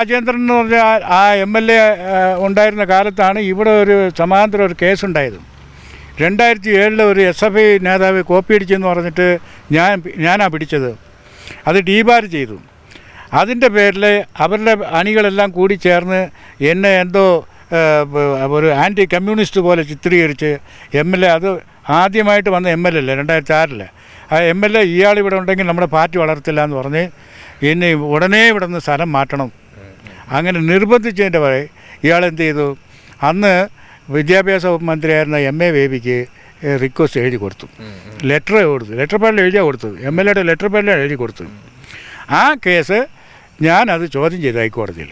രാജേന്ദ്രൻ എന്ന് പറഞ്ഞാൽ ആ- എം എൽ എ ഉണ്ടായിരുന്ന കാലത്താണ് ഇവിടെ ഒരു സമാന്തര ഒരു കേസുണ്ടായത്. രണ്ടായിരത്തി ഏഴിൽ ഒരു എസ് എഫ് ഐ നേതാവ് കോപ്പി അടിച്ചെന്ന് പറഞ്ഞിട്ട് ഞാൻ ഞാനാ പിടിച്ചത്. അത് ഡീബാർ ചെയ്തു. അതിന്റെ പേരിൽ അവരുടെ അണികളെല്ലാം കൂടി ചേർന്ന് എന്നെ എന്തോ ഒരു ആന്റി കമ്മ്യൂണിസ്റ്റ് പോലെ ചിത്രീകരിച്ച് എം എൽ എ അത് ആദ്യമായിട്ട് വന്ന എം എൽ എ അല്ലേ രണ്ടായിരത്തി ആറിൽ ആ എം എൽ എ ഇയാൾ ഇവിടെ ഉണ്ടെങ്കിൽ നമ്മുടെ പാർട്ടി വളർത്തില്ല എന്ന് പറഞ്ഞ് എന്നെ ഉടനെ ഇവിടെ നിന്ന് സ്ഥലം മാറ്റണം. അങ്ങനെ നിർബന്ധിച്ചതിന്റെ പറയും ഇയാൾ എന്ത് ചെയ്തു? അന്ന് വിദ്യാഭ്യാസ മന്ത്രിയായിരുന്ന എം എ ബേബിക്ക് റിക്വസ്റ്റ് എഴുതി കൊടുത്തു. ലെറ്റർ കൊടുത്തു. ലെറ്റർ പാഡിൽ എഴുതിയാൽ കൊടുത്തത്. എം എൽ എയുടെ ലെറ്റർ പാഡിൽ എഴുതി കൊടുത്തു. ആ കേസ് ഞാൻ അത് ചോദ്യം ചെയ്തു ഹൈക്കോടതിയിൽ.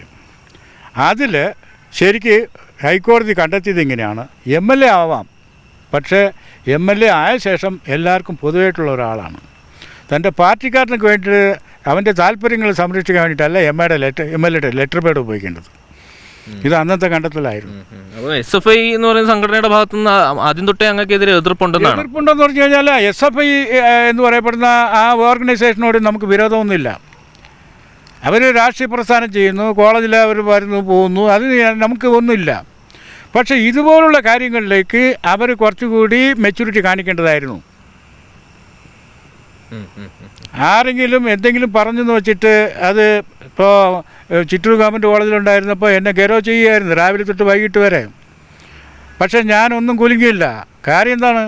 അതിൽ ശരിക്ക് ഹൈക്കോടതി കണ്ടെത്തിയത് ഇങ്ങനെയാണ്. എം എൽ എ ആവാം. പക്ഷേ എം എൽ എ ആയ ശേഷം എല്ലാവർക്കും പൊതുവായിട്ടുള്ള ഒരാളാണ്. തന്റെ പാർട്ടിക്കാരനൊക്കെ വേണ്ടിയിട്ട് അവന്റെ താല്പര്യങ്ങൾ സംരക്ഷിക്കാൻ വേണ്ടിയിട്ടല്ല എം എയുടെ ലെറ്റർ എം എൽ എയുടെ ലെറ്റർ പേഡ് ഉപയോഗിക്കേണ്ടത്. ഇത് അന്നത്തെ കണ്ടെത്തലായിരുന്നു. എസ് എഫ് ഐ എന്ന് പറയുന്ന സംഘടനയുടെ ഭാഗത്തു നിന്ന് ആദ്യം തൊട്ടേ അങ്ങക്കെതിരെ എതിർപ്പുണ്ടെന്നാണ്? എതിർപ്പുണ്ടെന്ന് പറഞ്ഞു കഴിഞ്ഞാൽ എസ് എഫ് ഐ എന്ന് പറയപ്പെടുന്ന ആ ഓർഗനൈസേഷനോട് നമുക്ക് വിരോധമൊന്നുമില്ല. അവർ രാഷ്ട്രീയ പ്രസ്ഥാനം ചെയ്യുന്നു കോളേജിൽ അവർ വരുന്നു പോകുന്നു അത് നമുക്ക് ഒന്നുമില്ല. പക്ഷേ ഇതുപോലുള്ള കാര്യങ്ങളിലേക്ക് അവർ കുറച്ചുകൂടി മെച്യൂരിറ്റി കാണിക്കേണ്ടതായിരുന്നു. ആരെങ്കിലും എന്തെങ്കിലും പറഞ്ഞെന്ന് വെച്ചിട്ട് അത് ഇപ്പോൾ ചിറ്റൂർ ഗവൺമെന്റ് കോളേജിലുണ്ടായിരുന്നപ്പോൾ എന്നെ ഗരോ ചെയ്യുമായിരുന്നു രാവിലെ തൊട്ട് വൈകിട്ട് വരെ. പക്ഷെ ഞാനൊന്നും കുലുങ്ങിയില്ല. കാര്യം എന്താണ്?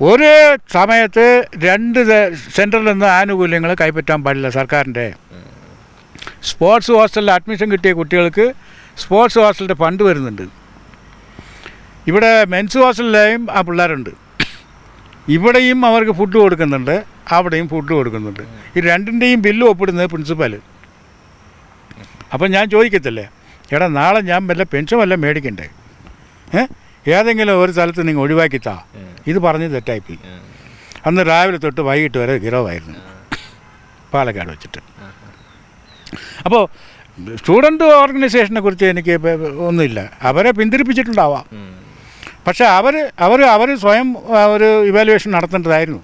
ഒരേ സമയത്ത് രണ്ട് സെന്ററിൽ നിന്ന് ആനുകൂല്യങ്ങൾ കൈപ്പറ്റാൻ പാടില്ല സർക്കാരിന്റെ. സ്പോർട്സ് ഹോസ്റ്റലിൽ അഡ്മിഷൻ കിട്ടിയ കുട്ടികൾക്ക് സ്പോർട്സ് ഹോസ്റ്റലിന്റെ ഫണ്ട് വരുന്നുണ്ട്. ഇവിടെ മെൻസ് ഹോസ്റ്റലിലെയും ആ പിള്ളേരുണ്ട്. ഇവിടെയും അവർക്ക് ഫുഡ് കൊടുക്കുന്നുണ്ട്. അവിടെയും ഫുഡ് കൊടുക്കുന്നുണ്ട്. ഈ രണ്ടിന്റെയും ബില്ല് ഒപ്പിടുന്നത് പ്രിൻസിപ്പൽ അപ്പം ഞാൻ ചോദിക്കത്തില്ലേ എടാ നാളെ ഞാൻ വല്ല പെൻഷൻ വല്ല മേടിക്കണ്ടേ? ഏഹ് ഏതെങ്കിലും ഒരു സ്ഥലത്ത് നിങ്ങൾ ഒഴിവാക്കിത്താ. ഇത് പറഞ്ഞ് തെറ്റായിപ്പോയി. അന്ന് രാവിലെ തൊട്ട് വൈകിട്ട് വരെ ഗിറവായിരുന്നു പാലക്കാട് വെച്ചിട്ട്. അപ്പോൾ സ്റ്റുഡന്റ് ഓർഗനൈസേഷനെ കുറിച്ച് എനിക്ക് ഒന്നുമില്ല. അവരെ പിന്തിരിപ്പിച്ചിട്ടുണ്ടാവാം. പക്ഷേ അവർ അവർ അവർ സ്വയം ഒരു ഇവാലുവേഷൻ നടത്തേണ്ടതായിരുന്നു.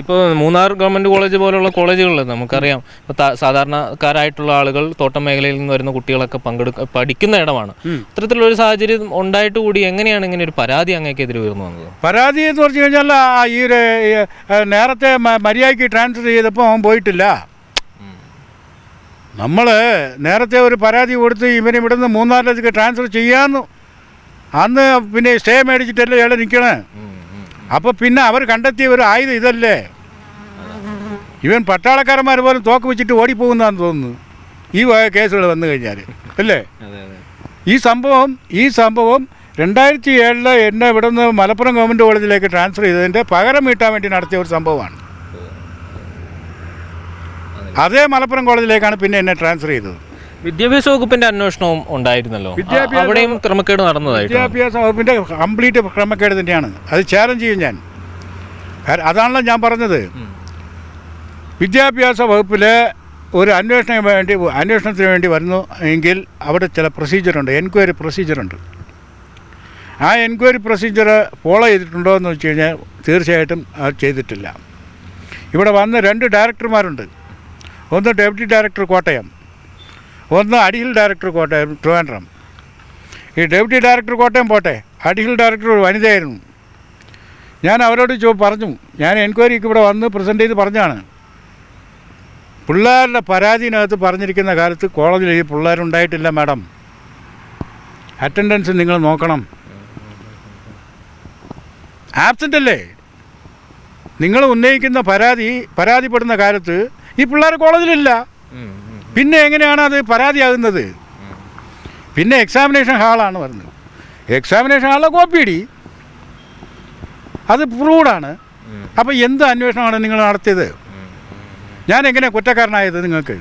ഇപ്പോൾ മൂന്നാർ ഗവൺമെന്റ് കോളേജ് പോലുള്ള കോളേജുകളിൽ നമുക്കറിയാം ഇപ്പോൾ സാധാരണക്കാരായിട്ടുള്ള ആളുകൾ തോട്ടം മേഖലയിൽ നിന്ന് വരുന്ന കുട്ടികളൊക്കെ പങ്കെടുക്ക പഠിക്കുന്ന ഇടമാണ്. ഇത്തരത്തിലുള്ളൊരു സാഹചര്യം ഉണ്ടായിട്ട് കൂടി എങ്ങനെയാണ് ഇങ്ങനെ ഒരു പരാതി അങ്ങേക്കെതിരെ ഉയർന്നു വന്നത്? പരാതി എന്ന് പറഞ്ഞു കഴിഞ്ഞാൽ ഈ ഒരു നേരത്തെ മര്യാദയ്ക്ക് ട്രാൻസ്ഫർ ചെയ്തപ്പോൾ അവൻ പോയിട്ടില്ല. നമ്മൾ നേരത്തെ ഒരു പരാതി കൊടുത്ത് ഇവനെ ഇവിടുന്ന് മൂന്നാറിലേക്ക് ട്രാൻസ്ഫർ ചെയ്യാമെന്നു അന്ന് പിന്നെ സ്റ്റേ മേടിച്ചിട്ടല്ലേ ഇയാൾ നിൽക്കണേ അപ്പോൾ പിന്നെ അവർ കണ്ടെത്തിയ ഒരു ആയുധം ഇതല്ലേ? ഇവൻ പട്ടാളക്കാരന്മാർ പോലും തോക്ക് വെച്ചിട്ട് ഓടിപ്പോകുന്നതാന്ന് തോന്നുന്നു. ഈ കേസുകൾ വന്നു കഴിഞ്ഞാൽ അല്ലേ? ഈ സംഭവം ഈ സംഭവം രണ്ടായിരത്തി ഏഴിൽ എന്നെ ഇവിടെ നിന്ന് മലപ്പുറം ഗവൺമെന്റ് കോളേജിലേക്ക് ട്രാൻസ്ഫർ ചെയ്തതിന്റെ പകരം വീട്ടാൻ വേണ്ടി നടത്തിയ ഒരു സംഭവമാണ്. അതേ മലപ്പുറം കോളേജിലേക്കാണ് പിന്നെ എന്നെ ട്രാൻസ്ഫർ ചെയ്തത്. വിദ്യാഭ്യാസ വകുപ്പിന്റെ അന്വേഷണവും ഉണ്ടായിരുന്നല്ലോ. അവിടെയും ക്രമക്കേട് നടന്നതായിട്ട്? വിദ്യാഭ്യാസ വകുപ്പിന്റെ കംപ്ലീറ്റ് ക്രമക്കേട് തന്നെയാണ്. അത് ചാലഞ്ച് ചെയ്യും ഞാൻ. അതാണല്ലോ ഞാൻ പറഞ്ഞത്. വിദ്യാഭ്യാസ വകുപ്പിൽ ഒരു അന്വേഷണം വേണ്ടി അന്വേഷണത്തിന് വേണ്ടി വരുന്നു എങ്കിൽ അവിടെ ചില പ്രൊസീജിയറുണ്ട് എൻക്വയറി പ്രൊസീജിയറുണ്ട് ആ എൻക്വയറി പ്രൊസീജിയർ ഫോളോ ചെയ്തിട്ടുണ്ടോ എന്ന് വെച്ച് കഴിഞ്ഞാൽ തീർച്ചയായിട്ടും അത് ചെയ്തിട്ടില്ല. ഇവിടെ വന്ന രണ്ട് ഡയറക്ടർമാരുണ്ട് ഒന്ന് ഡെപ്യൂട്ടി ഡയറക്ടർ കോട്ടയം. ഒന്ന് അഡീഷണൽ ഡയറക്ടർ കോട്ടയം ട്രിവാൻഡ്രം. ഈ ഡെപ്യൂട്ടി ഡയറക്ടർ കോട്ടയം പോട്ടെ അഡീഷണൽ ഡയറക്ടർ വനിതയായിരുന്നു. ഞാൻ അവരോട് ചോ പറഞ്ഞു ഞാൻ എൻക്വയറിക്ക് ഇവിടെ വന്ന് പ്രസന്റ് ചെയ്ത് പറഞ്ഞാണ്. പിള്ളേരുടെ പരാതിനകത്ത് പറഞ്ഞിരിക്കുന്ന കാലത്ത് കോളേജിൽ ഈ പിള്ളേരുണ്ടായിട്ടില്ല മാഡം. അറ്റൻഡൻസ് നിങ്ങൾ നോക്കണം. ആബ്സെന്റ് അല്ലേ? നിങ്ങൾ ഉന്നയിക്കുന്ന പരാതി പരാതിപ്പെടുന്ന കാലത്ത് ഈ പിള്ളേർ കോളേജിലില്ല. പിന്നെ എങ്ങനെയാണ് അത് പരാതിയാകുന്നത്? പിന്നെ എക്സാമിനേഷൻ ഹാളാണ് പറഞ്ഞത്. എക്സാമിനേഷൻ ഹാളിലെ കോപ്പിയടി അത് പ്രൂവ്ഡാണ് അപ്പോൾ എന്ത് അന്വേഷണമാണ് നിങ്ങൾ നടത്തിയത്? ഞാൻ എങ്ങനെ കുറ്റക്കാരനായത് നിങ്ങൾക്ക്?